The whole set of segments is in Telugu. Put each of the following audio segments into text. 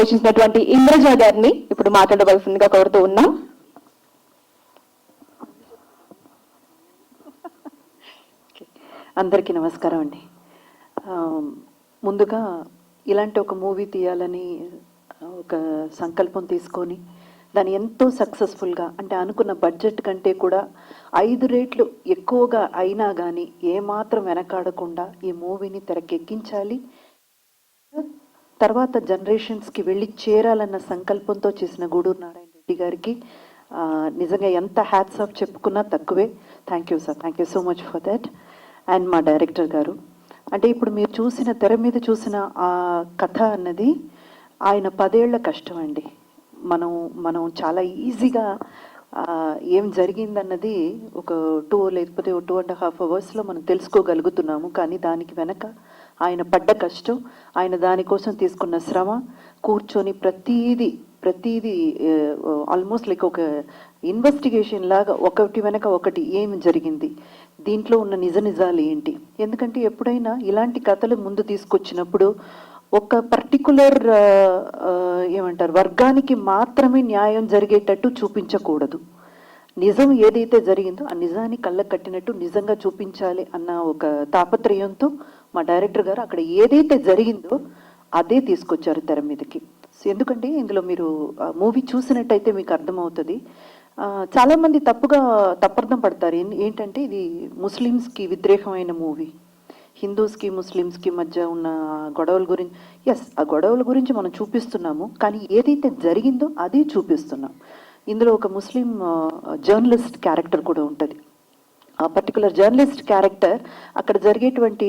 పోషించినటువంటి ఇంద్రజ గారిని ఇప్పుడు మాట్లాడవలసిందిగా కోరుతూ ఉన్నాం. అందరికీ నమస్కారం అండి. ముందుగా ఇలాంటి ఒక మూవీ తీయాలని ఒక సంకల్పం తీసుకొని దాన్ని ఎంతో సక్సెస్ఫుల్గా అంటే అనుకున్న బడ్జెట్ కంటే కూడా ఐదు రేట్లు ఎక్కువగా అయినా కానీ ఏమాత్రం వెనకాడకుండా ఈ మూవీని తెరకెక్కించాలి. తర్వాత జనరేషన్స్కి వెళ్ళి చేరాలన్న సంకల్పంతో చేసిన గూడూరు నారాయణ రెడ్డి గారికి నిజంగా ఎంత హ్యాట్స్ ఆఫ్ చెప్పుకున్నా తక్కువే. Thank you sir thank you so much for that and మా డైరెక్టర్ గారు. అంటే ఇప్పుడు మీరు చూసిన తెర మీద చూసిన ఆ కథ అన్నది ఆయన పదేళ్ళ కష్టం అండి. మనం మనం చాలా ఈజీగా ఏం జరిగిందన్నది ఒక టూ లేకపోతే టూ అండ్ హాఫ్ అవర్స్లో మనం తెలుసుకోగలుగుతున్నాము. కానీ దానికి వెనక ఆయన పడ్డ కష్టం ఆయన దానికోసం తీసుకున్న శ్రమ కూర్చొని ప్రతీది ప్రతీది ఆల్మోస్ట్ లైక్ ఒక ఇన్వెస్టిగేషన్ లాగా ఒకటి వెనక ఒకటి ఏం జరిగింది? దీంట్లో ఉన్న నిజ నిజాలు ఏంటి? ఎందుకంటే ఎప్పుడైనా ఇలాంటి కథలు ముందు తీసుకొచ్చినప్పుడు ఒక పర్టికులర్ ఏమంటారు వర్గానికి మాత్రమే న్యాయం జరిగేటట్టు చూపించకూడదు. నిజం ఏదైతే జరిగిందో ఆ నిజాన్ని కళ్ళకు కట్టినట్టు నిజంగా చూపించాలి అన్న ఒక తాపత్రయంతో మా డైరెక్టర్ గారు అక్కడ ఏదైతే జరిగిందో అదే తీసుకొచ్చారు తెర మీదకి. ఎందుకంటే ఇందులో మీరు మూవీ చూసినట్టయితే మీకు అర్థమవుతుంది. చాలామంది తప్పుగా తప్పర్థం పడతారు. ఏం- ఏంటంటే ఇది ముస్లిమ్స్కి వ్యతిరేకమైన మూవీ. హిందూస్కి ముస్లిమ్స్కి మధ్య ఉన్న గొడవల గురించి ఎస్ ఆ గొడవల గురించి మనం చూపిస్తున్నాము. కానీ ఏదైతే జరిగిందో అది చూపిస్తున్నాం. ఇందులో ఒక ముస్లిం జర్నలిస్ట్ క్యారెక్టర్ కూడా ఉంటుంది. ఆ పర్టికులర్ జర్నలిస్ట్ క్యారెక్టర్ అక్కడ జరిగేటువంటి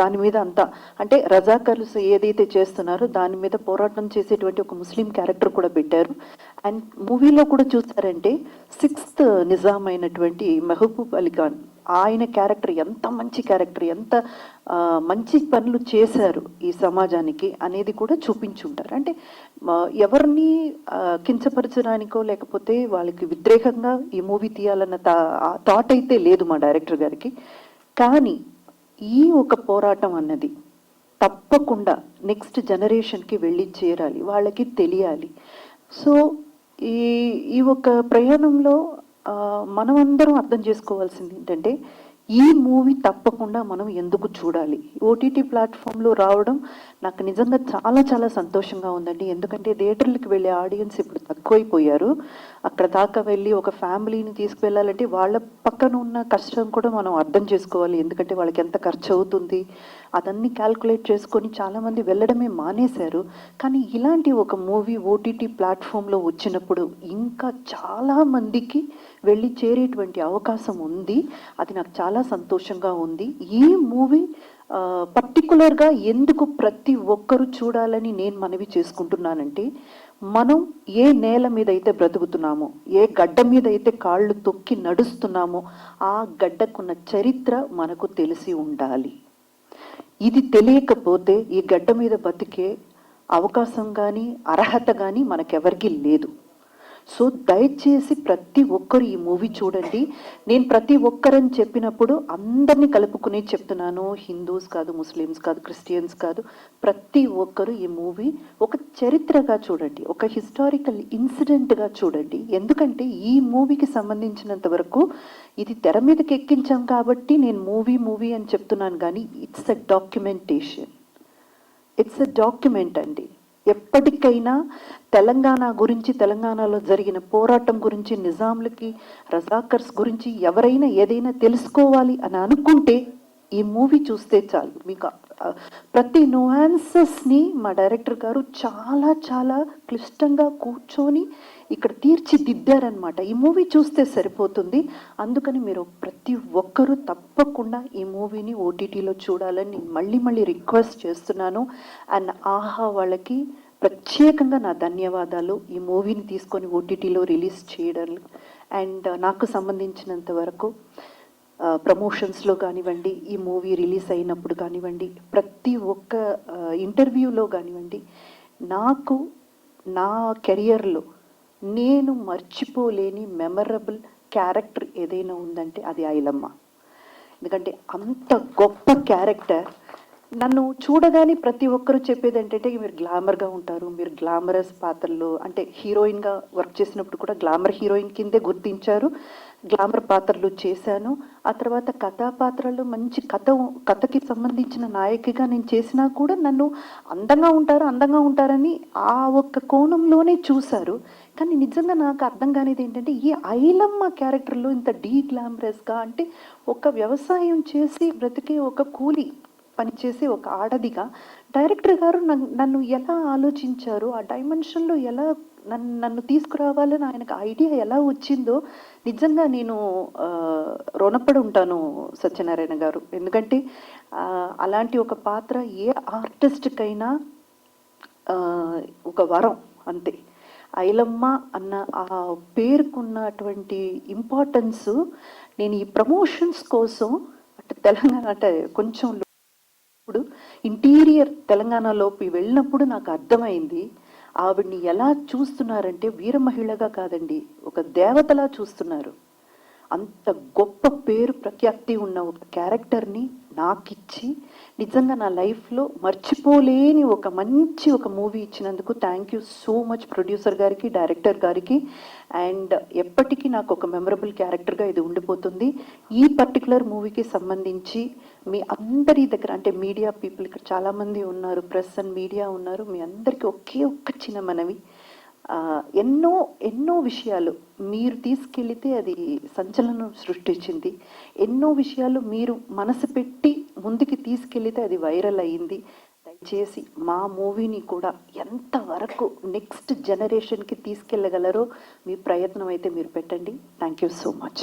దాని మీద అంతా అంటే రజాకర్స్ ఏదైతే చేస్తున్నారో దాని మీద పోరాటం చేసేటువంటి ఒక ముస్లిం క్యారెక్టర్ కూడా పెట్టారు. అండ్ మూవీలో కూడా చూస్తారంటే సిక్స్త్ నిజాం అయినటువంటి మెహబూబ్ అలీ ఖాన్. ఆయన క్యారెక్టర్ ఎంత మంచి క్యారెక్టర్ ఎంత మంచి పనులు చేశారు ఈ సమాజానికి అనేది కూడా చూపించుంటారు. అంటే ఎవరిని కించపరచడానికో లేకపోతే వాళ్ళకి వ్యతిరేకంగా ఈ మూవీ తీయాలన్న థాట్ అయితే లేదు మా డైరెక్టర్ గారికి. కానీ ఈ ఒక పోరాటం అన్నది తప్పకుండా నెక్స్ట్ జనరేషన్కి వెళ్ళి చేరాలి వాళ్ళకి తెలియాలి. సో ఈ ఈ ఒక ప్రయాణంలో మనం మనమందరం అర్థం చేసుకోవాల్సింది ఏంటంటే ఈ మూవీ తప్పకుండా మనం ఎందుకు చూడాలి? ఓటీటీ ప్లాట్ఫామ్లో రావడం నాకు నిజంగా చాలా చాలా సంతోషంగా ఉందండి. ఎందుకంటే థియేటర్లకు వెళ్ళే ఆడియన్స్ ఇప్పుడు తక్కువైపోయారు. అక్కడ దాకా వెళ్ళి ఒక ఫ్యామిలీని తీసుకువెళ్ళాలంటే వాళ్ళ పక్కన ఉన్న కష్టం కూడా మనం అర్థం చేసుకోవాలి. ఎందుకంటే వాళ్ళకి ఎంత ఖర్చు అవుతుంది అదన్నీ క్యాల్కులేట్ చేసుకొని చాలామంది వెళ్ళడమే మానేశారు. కానీ ఇలాంటి ఒక మూవీ ఓటీటీ ప్లాట్ఫామ్లో వచ్చినప్పుడు ఇంకా చాలామందికి వెళ్ళి చేరేటువంటి అవకాశం ఉంది. అది నాకు చాలా సంతోషంగా ఉంది. ఈ మూవీ పర్టికులర్గా ఎందుకు ప్రతి ఒక్కరూ చూడాలని నేను మనవి చేసుకుంటున్నానంటే మనం ఏ నేల మీద అయితే బ్రతుకుతున్నామో ఏ గడ్డ మీద అయితే కాళ్ళు తొక్కి నడుస్తున్నామో ఆ గడ్డకున్న చరిత్ర మనకు తెలిసి ఉండాలి. ఇది తెలియకపోతే ఈ గడ్డ మీద బతికే అవకాశం కానీ అర్హత కానీ మనకెవరికి లేదు. సో దయచేసి ప్రతి ఒక్కరు ఈ మూవీ చూడండి. నేను ప్రతి ఒక్కరని చెప్పినప్పుడు అందరినీ కలుపుకుని చెప్తున్నాను. హిందూస్ కాదు ముస్లిమ్స్ కాదు క్రిస్టియన్స్ కాదు ప్రతి ఒక్కరు ఈ మూవీ ఒక చరిత్రగా చూడండి. ఒక హిస్టారికల్ ఇన్సిడెంట్గా చూడండి. ఎందుకంటే ఈ మూవీకి సంబంధించినంత వరకు ఇది తెర మీదకి ఎక్కించాం కాబట్టి నేను మూవీ మూవీ అని చెప్తున్నాను కానీ it's a documentation it's a document అండి. ఎప్పటికైనా తెలంగాణ గురించి తెలంగాణలో జరిగిన పోరాటం గురించి నిజాంలకి రజాకర్స్ గురించి ఎవరైనా ఏదైనా తెలుసుకోవాలి అని అనుకుంటే ఈ మూవీ చూస్తే చాలు. మీకు ప్రతి నోయాన్సెస్ని మా డైరెక్టర్ గారు చాలా చాలా క్లిష్టంగా కూర్చొని ఇక్కడ తీర్చిదిద్దారనమాట ఈ మూవీ చూస్తే సరిపోతుంది. అందుకని మీరు ప్రతి ఒక్కరూ తప్పకుండా ఈ మూవీని ఓటీటీలో చూడాలని మళ్ళీ మళ్ళీ రిక్వెస్ట్ చేస్తున్నాను. అండ్ ఆహా వాళ్ళకి ప్రత్యేకంగా నా ధన్యవాదాలు. ఈ మూవీని తీసుకొని ఓటీటీలో రిలీజ్ చేయడం అండ్ నాకు సంబంధించినంత వరకు. ప్రమోషన్స్లో కానివ్వండి ఈ మూవీ రిలీజ్ అయినప్పుడు కానివ్వండి ప్రతి ఒక్క ఇంటర్వ్యూలో కానివ్వండి నాకు నా కెరియర్లో నేను మర్చిపోలేని మెమరబుల్ క్యారెక్టర్ ఏదైనా ఉందంటే అది ఐలమ్మ. ఎందుకంటే అంత గొప్ప క్యారెక్టర్ నన్ను చూడగానే ప్రతి ఒక్కరూ చెప్పేది ఏంటంటే మీరు గ్లామర్గా ఉంటారు మీరు గ్లామరస్ పాత్రలు అంటే హీరోయిన్గా వర్క్ చేసినప్పుడు కూడా గ్లామర్ హీరోయిన్ కిందే గుర్తించారు. గ్లామర్ పాత్రలు చేశాను. ఆ తర్వాత కథా పాత్రలు మంచి కథ కథకి సంబంధించిన నాయకిగా నేను చేసినా కూడా నన్ను అందంగా ఉంటారు అందంగా ఉంటారని ఆ ఒక్క కోణంలోనే చూశారు. కానీ నిజంగా నాకు అర్థం కానిది ఏంటంటే ఈ ఐలమ్మ క్యారెక్టర్లో ఇంత డీ గ్లామరస్గా అంటే ఒక వ్యవసాయం చేసి బ్రతికే ఒక కూలి పనిచేసే ఒక ఆడదిగా డైరెక్టర్ గారు నన్ను నన్ను ఎలా ఆలోచించారు? ఆ డైమెన్షన్లో ఎలా నన్ను నన్ను తీసుకురావాలని ఆయనకు ఐడియా ఎలా వచ్చిందో నిజంగా నేను రుణపడి ఉంటాను సత్యనారాయణ గారు. ఎందుకంటే అలాంటి ఒక పాత్ర ఏ ఆర్టిస్ట్కైనా ఒక వరం అంతే. ఐలమ్మ అన్న ఆ పేరుకున్నటువంటి ఇంపార్టెన్స్ నేను ఈ ప్రమోషన్స్ కోసం అంటే తెలంగాణ అంటే కొంచెం ఇప్పుడు ఇంటీరియర్ తెలంగాణలోకి వెళ్ళినప్పుడు నాకు అర్థమైంది ఆవిడ్ని ఎలా చూస్తున్నారంటే వీర మహిళగా కాదండి ఒక దేవతలా చూస్తున్నారు. అంత గొప్ప పేరు ప్రఖ్యాతి ఉన్న ఒక క్యారెక్టర్ని నాకిచ్చి నిజంగా నా లైఫ్లో మర్చిపోలేని ఒక మంచి ఒక మూవీ ఇచ్చినందుకు thank you so much producer గారికి డైరెక్టర్ గారికి. అండ్ ఎప్పటికీ నాకు ఒక మెమరబుల్ క్యారెక్టర్గా ఇది ఉండిపోతుంది. ఈ పర్టికులర్ మూవీకి సంబంధించి మీ అందరి దగ్గర అంటే మీడియా పీపుల్ ఇక్కడ చాలామంది ఉన్నారు ప్రెస్ అండ్ మీడియా ఉన్నారు మీ అందరికీ ఒకే ఒక్క చిన్న మనవి. ఎన్నో ఎన్నో విషయాలు మీరు తీసుకెళితే అది సంచలనం సృష్టించింది. ఎన్నో విషయాలు మీరు మనసు పెట్టి ముందుకి తీసుకెళితే అది వైరల్ అయ్యింది దయచేసి మా మూవీని కూడా ఎంతవరకు నెక్స్ట్ జనరేషన్కి తీసుకెళ్ళగలరో మీ ప్రయత్నం అయితే మీరు పెట్టండి. Thank you so much.